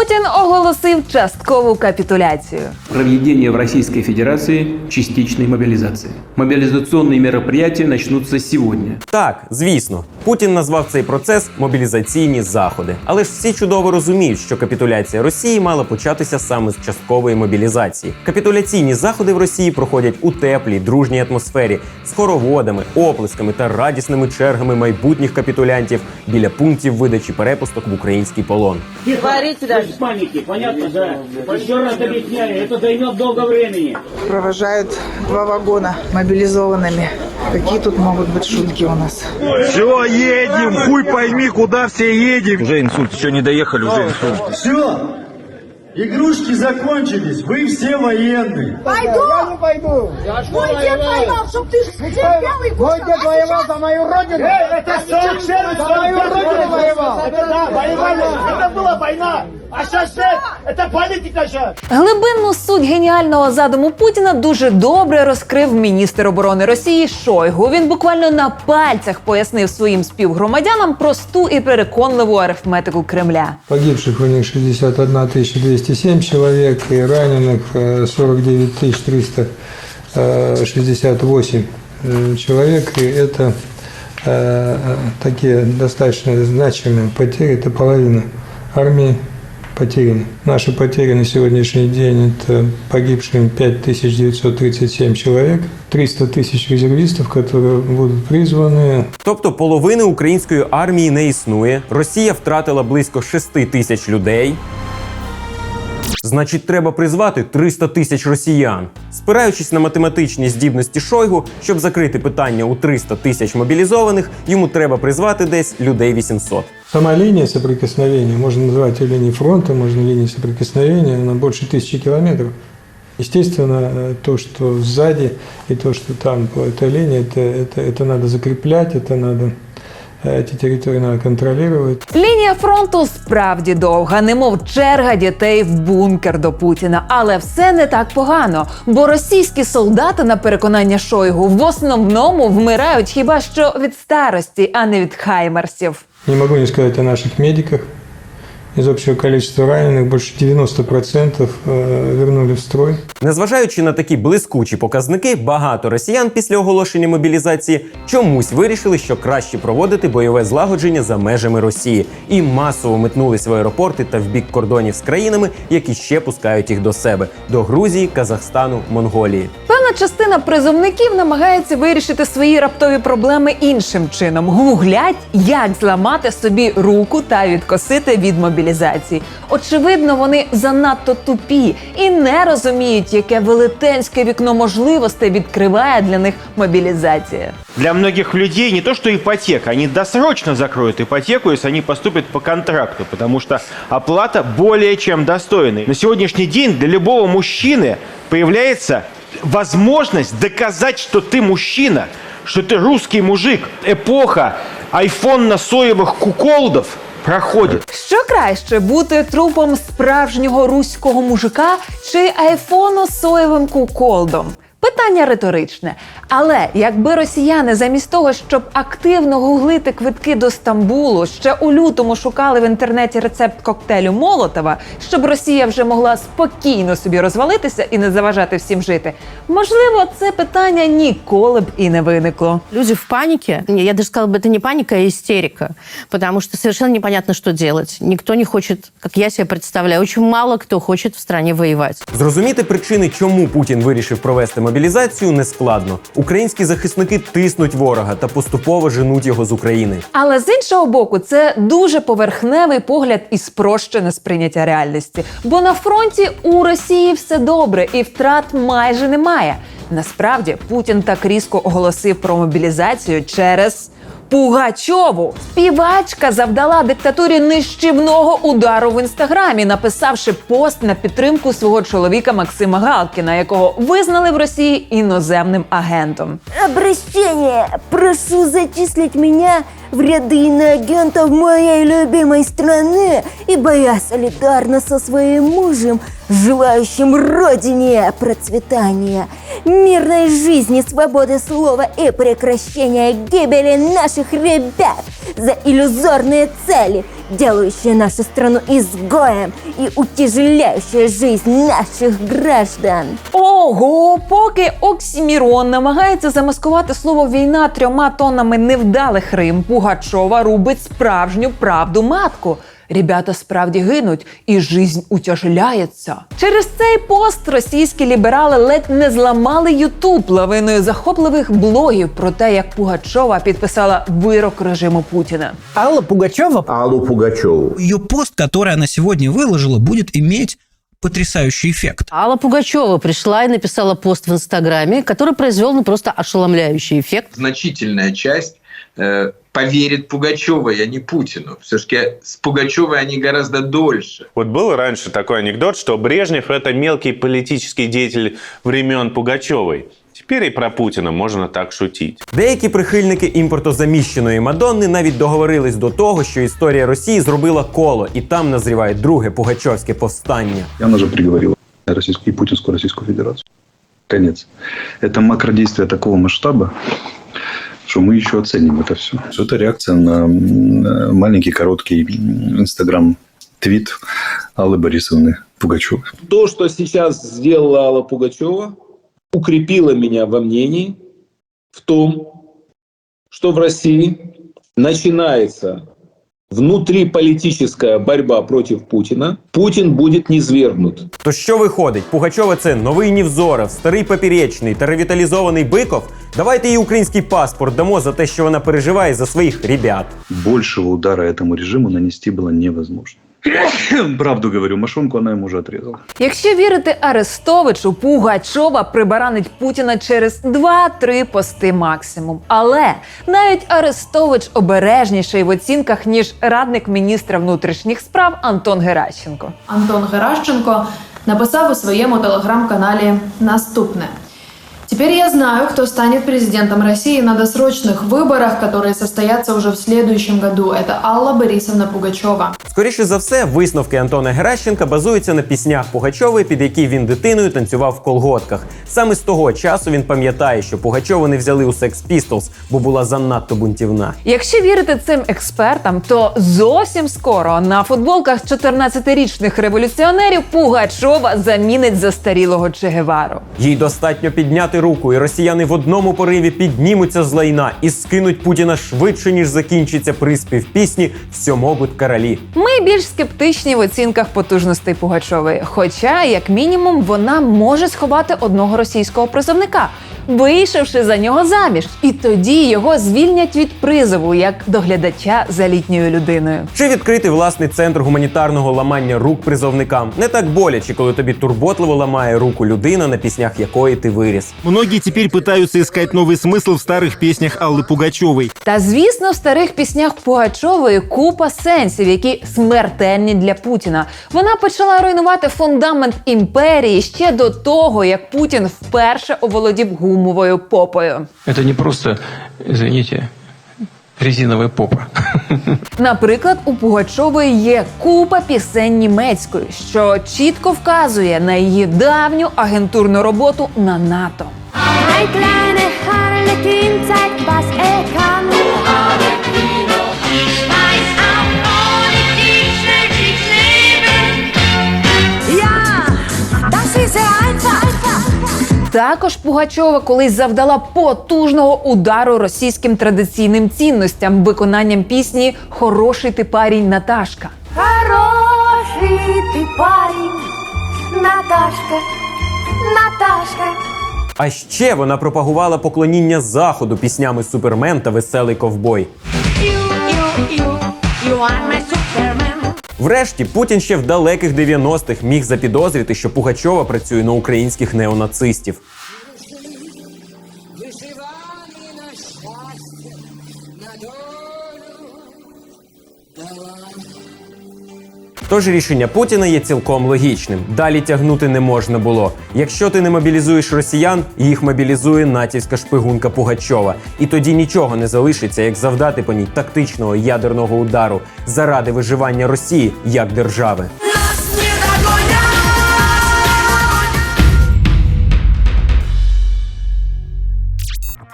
Путін оголосив часткову капітуляцію. Проведение в Российской Федерации частичной мобилизации. Мобилизационные мероприятия начнутся сегодня. Так, звісно, Путін назвав цей процес мобілізаційні заходи. Але ж всі чудово розуміють, що капітуляція Росії мала початися саме з часткової мобілізації. Капітуляційні заходи в Росії проходять у теплій, дружній атмосфері з хороводами, оплесками та радісними чергами майбутніх капітулянтів біля пунктів видачі перепусток в український полон. Говорите даже. Без паники, понятно, да? Еще раз объясняю, это займет много времени. Провожают два вагона мобилизованными. Какие тут могут быть шутки у нас? Все, едем, хуй пойми, куда все едем. Уже инсульт, еще не доехали, уже инсульт. Все, игрушки закончились, вы все военные. Пойду! Я не пойду! Мой дед воевал, чтоб ты терпел и Мой дед воевал за мою родину! Это 44 За мою родину воевал! Это да, воевали. Это была война. А сейчас это политика сейчас. Глибинну суть геніального задуму Путіна дуже добре розкрив міністр оборони Росії Шойгу. Він буквально на пальцях пояснив своїм співгромадянам просту і переконливу арифметику Кремля. Погибших у них 61 207 человек и раненых э, 49 368 э, человек. И это э, такие достаточно значимые потери. Это половина армии потеряны. Наши потери на сегодняшний день – это погибшие 5937 человек, 300 тысяч резервистов, которые будут призваны Тобто половини української армії не існує. Росія втратила близько 6 тисяч людей. Значить, треба призвати 300 тисяч росіян. Спираючись на математичні здібності Шойгу, щоб закрити питання у 300 тисяч мобілізованих, йому треба призвати десь людей 800. Сама линия соприкосновения, можно называть ее линией фронта, можно линией соприкосновения, она больше тысячи километров. Естественно, э, то, что сзади и то, что там по этой линии, это, это, это надо закреплять, это надо, э, эти территории надо контролировать. Лінія фронту справді довга, немов черга дітей в бункер до Путіна. Але все не так погано, бо російські солдати, на переконання Шойгу, в основному вмирають хіба що від старості, а не від хаймерсів. Не могу не сказать о наших медиках. Из общего количества раненых больше 90% э, вернули в строй. Незважаючи на такі блискучі показники, багато росіян після оголошення мобілізації чомусь вирішили, що краще проводити бойове злагодження за межами Росії і масово метнулись в аеропорти та в бік кордонів з країнами, які ще пускають їх до себе до Грузії, Казахстану, Монголії. Частина призовників намагається вирішити свої раптові проблеми іншим чином. Гуглять, як зламати собі руку та відкосити від мобілізації. Очевидно, вони занадто тупі і не розуміють, яке велетенське вікно можливостей відкриває для них мобілізація. Для многих людей не то что ипотека, они досрочно закроют ипотеку, если они поступят по контракту, потому что оплата более чем достойная. На сегодняшний день для любого мужчины появляется возможность доказать, что ты мужчина, что ты русский мужик. Эпоха айфонно-соевых куколдов проходит. Що краще бути трупом справжнього руського мужика чи айфону з соєвим куколдом? Питання риторичне. Але якби росіяни замість того, щоб активно гуглити квитки до Стамбулу, ще у лютому шукали в інтернеті рецепт коктейлю Молотова, щоб Росія вже могла спокійно собі розвалитися і не заважати всім жити, можливо, це питання ніколи б і не виникло. Люди в панике. Не, Я даже сказала бы, это не паника, а истерика. Потому что совершенно непонятно, что делать. Никто не хочет, как я себе представляю, очень мало кто хочет в стране воевать. Зрозуміти причини, чому Путін вирішив провести мобілізацію, не складно. Українські захисники тиснуть ворога та поступово женуть його з України. Але з іншого боку, це дуже поверхневий погляд і спрощене сприйняття реальності. Бо на фронті у Росії все добре і втрат майже немає. Насправді Путін так різко оголосив про мобілізацію через. Пугачову співачка завдала диктатурі нищівного удару в інстаграмі, написавши пост на підтримку свого чоловіка Максима Галкіна, якого визнали в Росії іноземним агентом. Обращення! Прошу зачислить меня в ряды иноагентов моей любимой страны, ибо я солидарна со своим мужем, желающим родине процветания, мирной жизни, свободы слова и прекращения гибели наших ребят за иллюзорные цели, делающие нашу страну изгоем и утяжеляющие жизнь наших граждан. Ого, поки Оксімірон намагається замаскувати слово війна трьома тоннами невдалих рим, Пугачова рубить справжню правду матку. Ребята справді гинуть, і жизнь утяжеляється. Через цей пост російські ліберали ледь не зламали Ютуб лавиною захопливих блогів про те, як Пугачова підписала вирок режиму Путіна. Алла Пугачева, Аллу Пугачеву. ее пост, который она сегодня выложила, будет иметь потрясающий эффект. Алла Пугачева пришла и написала пост в Инстаграме, который произвел ну, просто ошеломляющий эффект. Значительная часть э, поверит Пугачевой, а не Путину. Все-таки с Пугачевой они гораздо дольше. Вот был раньше такой анекдот, что Брежнев – это мелкий политический деятель времен Пугачевой. Теперь и про Путина можно так шутить. Деякі прихильники імпортозаміщеної Мадонни навіть договорились до того, що історія Росії зробила коло, і там назріває друге пугачовське повстання. И она же приговорила российскую и Путинскую Российскую Федерацию. Конец. Это макродействие такого масштаба, что мы еще оценим это все. Это реакция на м, маленький короткий инстаграм-твит Аллы Борисовны Пугачевой. То, что сейчас сделала Алла Пугачева, укрепило меня во мнении в том, что в России начинается внутриполитическая борьба против Путина. Путин будет низвергнут. То що виходить? Пугачова це новий Нівзоров, старий Поперечний та ревіталізований Биков? Давайте їй український паспорт дамо за те, що вона переживає за своїх ребят. Большего удара этому режиму нанести было невозможно. Правду говорю, мошонку она ему уже отрезала. Якщо вірити Арестовичу, Пугачова прибаранить Путіна через 2-3 пости максимум. Але навіть Арестович обережніший в оцінках ніж радник міністра внутрішніх справ Антон Геращенко. Антон Геращенко написав у своєму телеграм-каналі наступне. Теперь я знаю, кто станет президентом России на досрочных выборах, которые состоятся уже в следующем году. Это Алла Борисовна Пугачева. Скоріше за все, висновки Антона Геращенка базуються на піснях Пугачової, під які він дитиною танцював в колготках. Саме з того часу він пам'ятає, що Пугачову не взяли у Sex Pistols, бо була занадто бунтівна. Якщо вірити цим експертам, то зовсім скоро на футболках 14-річних революціонерів Пугачова замінить застарілого Че Гевару. Їй достатньо підняти руку, і росіяни в одному пориві піднімуться з лайна і скинуть Путіна швидше, ніж закінчиться приспів пісні «Все могут королі. Ми більш скептичні в оцінках потужностей Пугачової. Хоча, як мінімум, вона може сховати одного російського призовника, вийшовши за нього заміж. І тоді його звільнять від призову як доглядача за літньою людиною. Чи відкрити власний центр гуманітарного ламання рук призовникам? Не так боляче, коли тобі турботливо ламає руку людина, на піснях якої ти виріс. Многие теперь пытаются искать новый смысл в старых песнях Аллы Пугачевой. Та звісно, в старих піснях Пугачової купа сенсів, які смертельні для Путіна. Вона почала руйнувати фундамент імперії ще до того, як Путін вперше оволодів гумовою попою. Це не просто, извините, резинова попа. Наприклад, у Пугачової є купа пісень німецькою, що чітко вказує на її давню агентурну роботу на НАТО. Ein kleine Harlekin zeigt, was er kann. Також Пугачова колись завдала потужного удару російським традиційним цінностям виконанням пісні Хороший ти парень Наташка. Хороший ты парень, Наташка, Наташка. А ще вона пропагувала поклоніння заходу піснями Супермен та Веселий ковбой. Врешті Путін ще в далеких 90-х міг запідозрити, що Пугачова працює на українських неонацистів. Тож рішення Путіна є цілком логічним. Далі тягнути не можна було. Якщо ти не мобілізуєш росіян, їх мобілізує натівська шпигунка Пугачова. І тоді нічого не залишиться, як завдати по ній тактичного ядерного удару заради виживання Росії як держави.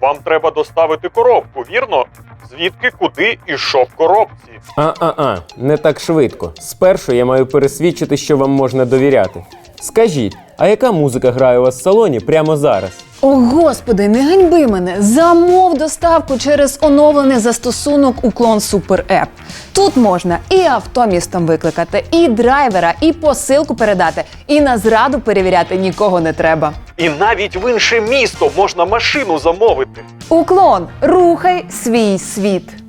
Вам треба доставити коробку, вірно? Звідки куди і що в коробці? А-а-а, не так швидко. Спершу я маю пересвідчити, що вам можна довіряти. Скажіть, а яка музика грає у вас в салоні прямо зараз? О, господи, не ганьби мене. Замов доставку через оновлений застосунок Уклон Super App. Тут можна і авто містом викликати, і драйвера, і посилку передати, і на зраду перевіряти нікого не треба. І навіть в інше місто можна машину замовити. Уклон, рухай свій світ.